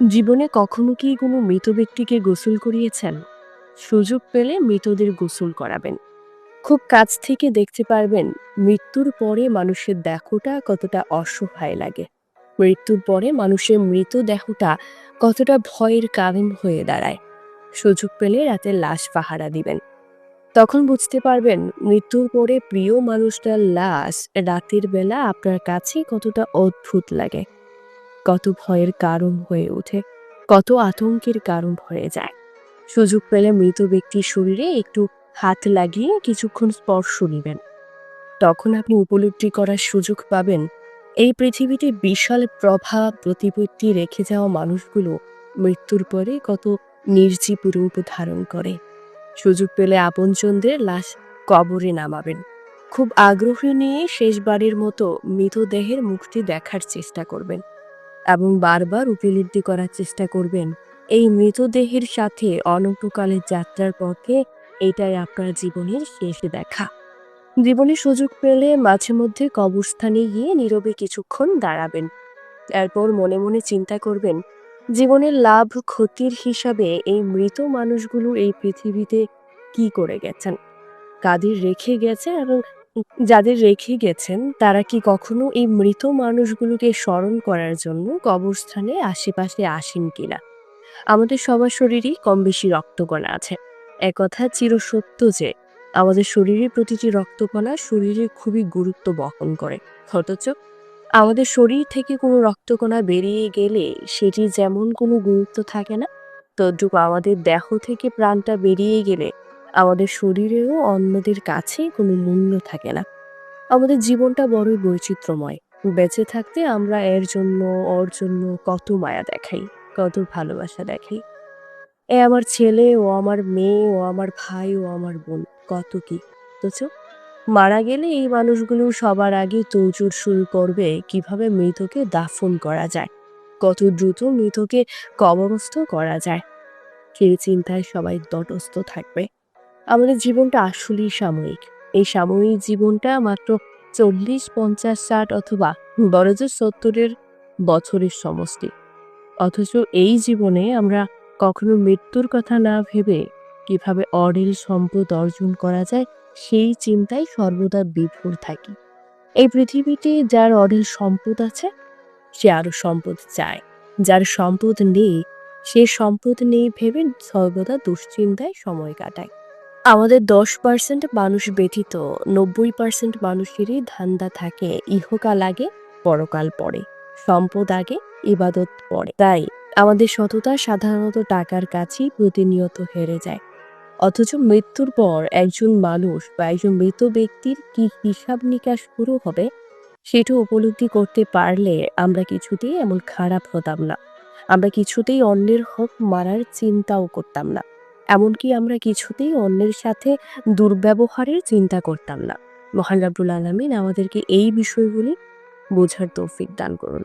জীবনে কখনো কি কোনো মৃত ব্যক্তিকে গোসল করিয়েছেন? সুযোগ পেলে মৃতদের গোসল করাবেন। খুব কাছ থেকে দেখতে পারবেন, মৃত্যুর পরে মানুষের দেহটা কতটা অসহায় লাগে। মৃত্যুর পরে মানুষের মৃত দেহটা কতটা ভয়ের কারণ হয়ে দাঁড়ায়। সুযোগ পেলে রাতে লাশ পাহারা দিবেন। তখন বুঝতে পারবেন, মৃত্যুর পরে প্রিয় মানুষটার লাশ রাতের বেলা আপনার কাছে কতটা অদ্ভুত লাগে। কত ভয়ের কারণ হয়ে ওঠে, কত আতঙ্কের কারণ হয়ে যায়। সুযোগ পেলে মৃত ব্যক্তির শরীরে একটু হাত লাগিয়ে কিছুক্ষণ স্পর্শ নেবেন। তখন আপনি উপলব্ধি করার সুযোগ পাবেন, এই পৃথিবীতে বিশাল প্রভাব প্রতিপত্তি রেখে যাওয়া মানুষগুলো মৃত্যুর পরে কত নির্জীব রূপ ধারণ করে। সুযোগ পেলে আপনজনদের লাশ কবরে নামাবেন। খুব আগ্রহ নিয়ে শেষবারের মতো মৃতদেহের মুক্তি দেখার চেষ্টা করবেন। এবং বারবার উপলব্ধি করার চেষ্টা করবেন। এই মৃতদেহের সাথে অনন্তকালের যাত্রার পথে এটাই আপনার জীবনের শেষ দেখা। জীবনে সুযোগ পেলে মাঝে মধ্যে কবরস্থানে গিয়ে নীরবে কিছুক্ষণ দাঁড়াবেন। এরপর মনে মনে চিন্তা করবেন, জীবনের লাভ ক্ষতির হিসাবে এই মৃত মানুষগুলো এই পৃথিবীতে কি করে গেছেন? কাদের রেখে গেছে এবং যাদের রেখে গেছেন, তারা কি কখনো এই মৃত মানুষগুলোকে স্মরণ করার জন্য কবরস্থানে, আশেপাশে আসেন কিনা? আমাদের সবার শরীরই কম বেশি রক্তকণা আছে। একথা চিরসত্য যে, আমাদের শরীরের প্রতিটি রক্তকণা শরীরে খুবই গুরুত্ব বহন করে। অথচ আমাদের শরীর থেকে কোনো রক্তকণা বেরিয়ে গেলে সেটি যেমন কোনো গুরুত্ব থাকে না, তদ্রুপ আমাদের দেহ থেকে প্রাণটা বেরিয়ে গেলে আমাদের শরীরেও অন্যদের কাছে কোনো মূল্য থাকে না। আমাদের জীবনটা বড়ই বৈচিত্র্যময়। বেঁচে থাকতে আমরা এর জন্য, ওর জন্য কত মায়া দেখাই, কত ভালোবাসা দেখাই। এ আমার ছেলে, ও আমার মেয়ে, ও আমার ভাই, ও আমার বোন, কত কি অথচ মারা গেলে এই মানুষগুলো সবার আগে তোড়জোড় শুরু করবে কীভাবে মৃতকে দাফন করা যায়, কত দ্রুত মৃতকে কবরস্থ করা যায়। সেই চিন্তায় সবাই তটস্থ থাকবে। আমাদের জীবনটা আসলেই সাময়িক। এই সাময়িক জীবনটা মাত্র চল্লিশ, পঞ্চাশ, ষাট অথবা বড়জোর সত্তরের বছরের সমষ্টি। অথচ এই জীবনে আমরা কখনো মৃত্যুর কথা না ভেবে কীভাবে অঢেল সম্পদ অর্জন করা যায় সেই চিন্তায় সর্বদা বিভোর থাকি। এই পৃথিবীতে যার অঢেল সম্পদ আছে, সে আরও সম্পদ চায়। যার সম্পদ নেই, সে সম্পদ নেই ভেবে সর্বদা দুশ্চিন্তায় সময় কাটায়। আমাদের দশ পার্সেন্ট মানুষ ব্যতীত নব্বই পার্সেন্ট মানুষেরই ধান্দা থাকে, ইহকাল আগে, পরকাল পরে, সম্পদ আগে, ইবাদত পরে। তাই আমাদের সততা সাধারণত টাকার কাছেই প্রতিনিয়ত হেরে যায়। অথচ মৃত্যুর পর একজন মানুষ বা একজন মৃত ব্যক্তির কি হিসাব নিকাশ শুরু হবে, সেটা উপলব্ধি করতে পারলে আমরা কিছুতেই এমন খারাপ হতাম না। আমরা কিছুতেই অন্যের হক মারার চিন্তাও করতাম না। এমনকি আমরা কিছুতেই অন্যের সাথে দুর্ব্যবহারের চিন্তা করতাম না। মহান রাবুল আলমিন আমাদেরকে এই বিষয়গুলি বোঝার তৌফিক দান করুন।